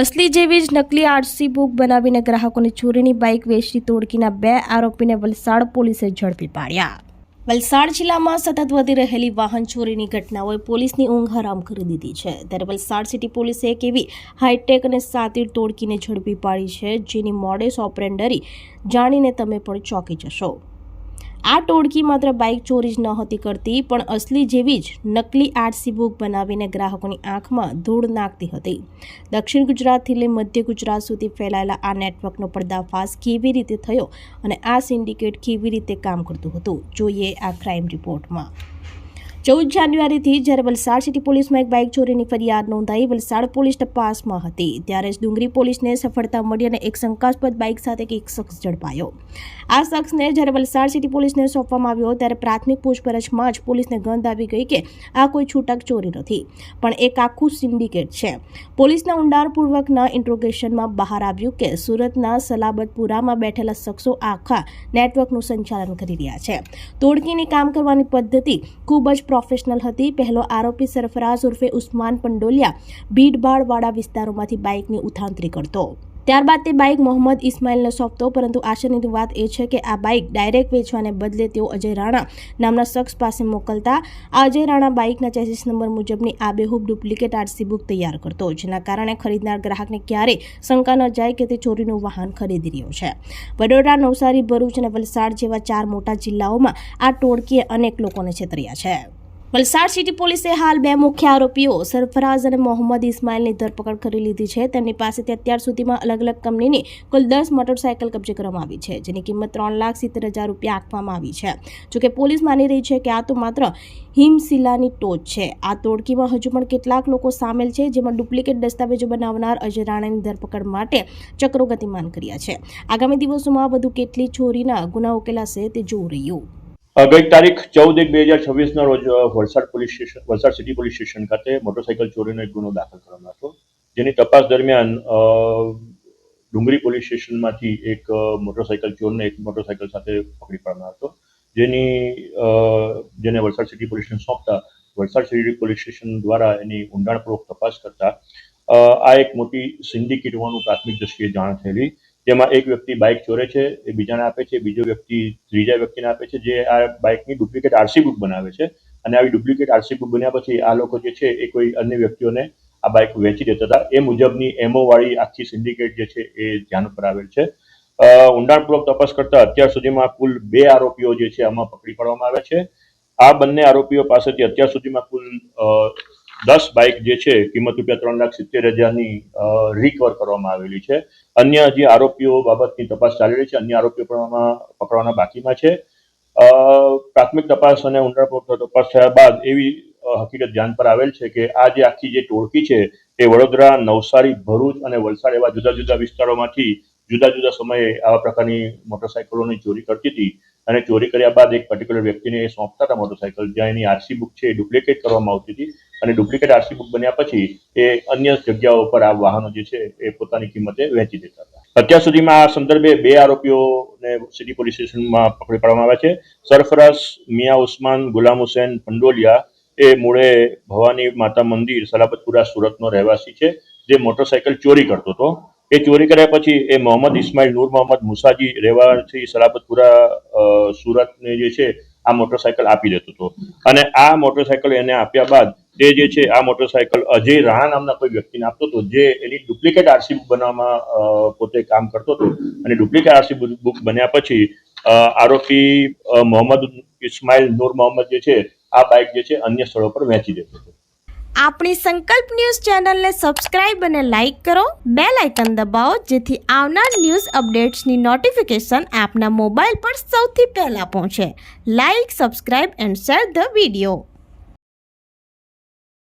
અસલી જેવી જ નકલી આરસી બુક બનાવીને ગ્રાહકોને ચોરીની બાઇક વેચતી તોડકીના બે આરોપીને વલસાડ પોલીસે ઝડપી પાડ્યા. વલસાડ જિલ્લામાં સતત વધી રહેલી વાહન ચોરીની ઘટનાઓએ પોલીસની ઊંઘ હરામ કરી દીધી છે. ત્યારે વલસાડ સિટી પોલીસે એક એવી હાઈટેક અને સાતીર તોડકીને ઝડપી પાડી છે, જેની મોડેસ ઓપરેન્ડરી જાણીને તમે પણ ચોંકી જશો. આ ટોળકી માત્ર બાઇક ચોરી જ નહોતી કરતી, પણ અસલી જેવી જ નકલી આરસી બુક બનાવીને ગ્રાહકોની આંખમાં ધૂળ નાખતી હતી. દક્ષિણ ગુજરાતથી લઈ મધ્ય ગુજરાત સુધી ફેલાયેલા આ નેટવર્કનો પર્દાફાશ કેવી રીતે થયો અને આ સિન્ડિકેટ કેવી રીતે કામ કરતું હતું, જોઈએ આ ક્રાઇમ રિપોર્ટમાં. ચૌદ જાન્યુઆરીથી જ્યારે વલસાડ સિટી પોલીસમાં એક બાઇક ચોરીની ફરિયાદ નોંધાઈ, વલસાડ પોલીસ તપાસમાં હતી. ત્યારે જ ડુંગરી પોલીસને સફળતા મળી અને એક શંકાસ્પદ બાઇક સાથે એક શખ્સ ઝડપાયો. આ શખ્સને જ્યારે વલસાડ સિટી પોલીસને સોંપવામાં આવ્યો, ત્યારે પ્રાથમિક પૂછપરછમાં જ પોલીસને ગંધ આવી ગઈ કે આ કોઈ છૂટક ચોરી નથી. પણ એક આખું સિન્ડિકેટ છે. પોલીસના ઊંડાણપૂર્વકના ઇન્ટ્રોગેશનમાં બહાર આવ્યું કે સુરતના સલાબતપુરામાં બેઠેલા શખ્સો આખા નેટવર્કનું સંચાલન કરી રહ્યા છે. તોડકીની કામ કરવાની પદ્ધતિ ખૂબ જ પ્રોફેશનલ હતી. પહેલો આરોપી સરફરાઝ ઉર્ફે ઉસ્માન પંડોલિયા ભીડભાડવાળા વિસ્તારોમાંથી બાઇકની ઉથાંતરી કરતો. ત્યારબાદ તે બાઇક મોહમ્મદ ઇસ્માઇલને સોંપતો, પરંતુ આશ્ચર્યની વાત એ છે કે આ બાઇક ડાયરેક્ટ વેચવાને બદલે તેઓ અજય રાણા નામના શખ્સ પાસે મોકલતા આ અજય રાણા બાઇકના ચેસિસ નંબર મુજબની આબેહૂબ ડુપ્લિકેટ આરસી બુક તૈયાર કરતો, જેના કારણે ખરીદનાર ગ્રાહકને ક્યારેય શંકા ન જાય કે તે ચોરીનું વાહન ખરીદી રહ્યો છે. વડોદરા, નવસારી, ભરૂચ અને વલસાડ જેવા ચાર મોટા જિલ્લાઓમાં આ ટોળકીએ અનેક લોકોને છેતર્યા છે. વલસાડ સિટી પોલીસે હાલ બે મુખ્ય આરોપીઓ, સરફરાઝ અને મોહમ્મદ ઇસ્માઇલની ધરપકડ કરી લીધી છે. તેમની પાસેથી અત્યાર સુધીમાં અલગ અલગ કંપનીની કુલ દસ મોટરસાયકલ કબજે કરવામાં આવી છે, જેની કિંમત ત્રણ લાખ સિત્તેર હજાર રૂપિયા આપવામાં આવી છે. જોકે પોલીસ માની રહી છે કે આ તો માત્ર હિમશિલાની ટોચ છે. આ તોડકીમાં હજુ પણ કેટલાક લોકો સામેલ છે, જેમાં ડુપ્લિકેટ દસ્તાવેજો બનાવનાર અજય રાણાની ધરપકડ માટે ચક્રો ગતિમાન કર્યા છે. આગામી દિવસોમાં વધુ કેટલી ચોરીના ગુના ઉકેલાશે તે જોવું રહ્યું. ગઈ તારીખ ચૌદ એક બે હજાર છવ્વીસના રોજ Valsad police station, Valsad city police station ખાતે મોટરસાયકલ ચોરીનો એક ગુનો દાખલ કરવામાં હતો. જેની તપાસ દરમિયાન ડુંગરી પોલીસ સ્ટેશનમાંથી એક મોટરસાયકલ ચોરને એક મોટરસાયકલ સાથે પકડી પાડવાનો હતો. જેની જેને વલસાડ સિટી પોલીસ સ્ટેશન સોંપતા, વલસાડ સિટી પોલીસ સ્ટેશન દ્વારા એની ઊંડાણપૂર્વક તપાસ કરતા આ એક મોટી સિન્ડિકેટ હોવાનું પ્રાથમિક દ્રષ્ટિએ જાણ થયેલી જેમાં એક વ્યક્તિ બાઇક ચોરે છે, એ બીજાને આપે છે, બીજો વ્યક્તિ ત્રીજા વ્યક્તિને આપે છે, જે આ બાઇકની ડુપ્લિકેટ આરસી બુક બનાવે છે. અને આવી ડુપ્લિકેટ આરસી બુક બન્યા પછી આ લોકો જે છે, એ કોઈ અન્ય વ્યક્તિઓને આ બાઇક વેચી દેતા હતા. એ મુજબની એમઓ વાળી આખી સિન્ડિકેટ જે છે, એ ધ્યાન પર આવેલ છે. ઊંડાણપૂર્વક તપાસ કરતા અત્યાર સુધીમાં કુલ બે આરોપીઓ જે છે, આમાં પકડી પાડવામાં આવ્યા છે. આ બંને આરોપીઓ પાસેથી અત્યાર સુધીમાં કુલ દસ બાઇક જે છે, કિંમત રૂપિયા ત્રણ લાખ સિત્તેર હજારની રિકવર કરવામાં આવેલી છે. અન્ય જે આરોપીઓ બાબતની તપાસ ચાલી રહી છે, અન્ય આરોપીઓ પણ પકડવાના બાકીમાં છે. પ્રાથમિક તપાસ અને ઊંડાણપૂર્વક તપાસ થયા બાદ એવી હકીકત ધ્યાન પર આવેલ છે કે આ જે આખી જે ટોળકી છે, એ વડોદરા, નવસારી, ભરૂચ અને વલસાડ એવા જુદા જુદા વિસ્તારોમાંથી જુદા જુદા સમયે આવા પ્રકારની મોટરસાયકલોની ચોરી કરતી હતી. અને ચોરી કર્યા બાદ એક પર્ટિક્યુલર વ્યક્તિને એ સોંપતા હતા મોટરસાયકલ. જ્યાં એની આરસી બુક છે, એ ડુપ્લિકેટ કરવામાં આવતી હતી. અને ડુપ્લિકેટ આરસી બુક બન્યા પછી એ અન્ય જગ્યાઓ પર આ વાહનો જે છે એ પોતાની કિંમતે વેચી દેતા હતા. અત્યાર સુધીમાં આ સંદર્ભે બે આરોપીઓને સિટી પોલીસ સ્ટેશનમાં પકડી પાડવામાં આવ્યા છે. સરફરાઝ મિયા ઉસ્માન, ગુલામ હુસેન, પંડોલિયા એ મૂળે ભવાની માતા મંદિર સલાબતપુરા સુરતનો રહેવાસી છે, જે મોટરસાયકલ ચોરી કરતો હતો. એ ચોરી કર્યા પછી એ મોહમ્મદ ઇસ્માઇલ નૂર, મોહમ્મદ મુસાજી રહેવાથી સલાબતપુરા સુરતને જે છે આ મોટરસાયકલ આપી દેતો હતો. અને આ મોટરસાયકલ એને આપ્યા બાદ તે જે છે આ મોટરસાયકલ અજય રાણા નામના કોઈ વ્યક્તિને આપતો હતો, જે એની ડુપ્લિકેટ આરસી બુક બનાવવામાં પોતે કામ કરતો હતો. અને ડુપ્લિકેટ આરસી બુક બન્યા પછી આરોપી મોહમ્મદ ઇસ્માઇલ નૂર મોહમ્મદ જે છે, આ બાઇક જે છે અન્ય સ્થળો પર વેચી દેતો હતો. આપણી સંકલ્પ ન્યૂઝ ચેનલને સબસ્ક્રાઇબ અને લાઇક કરો. બે લાઇકન દબાવો, જેથી આવનાર ન્યૂઝ અપડેટ્સની નોટિફિકેશન આપના મોબાઈલ પર સૌથી પહેલાં પહોંચે. Like subscribe and share the video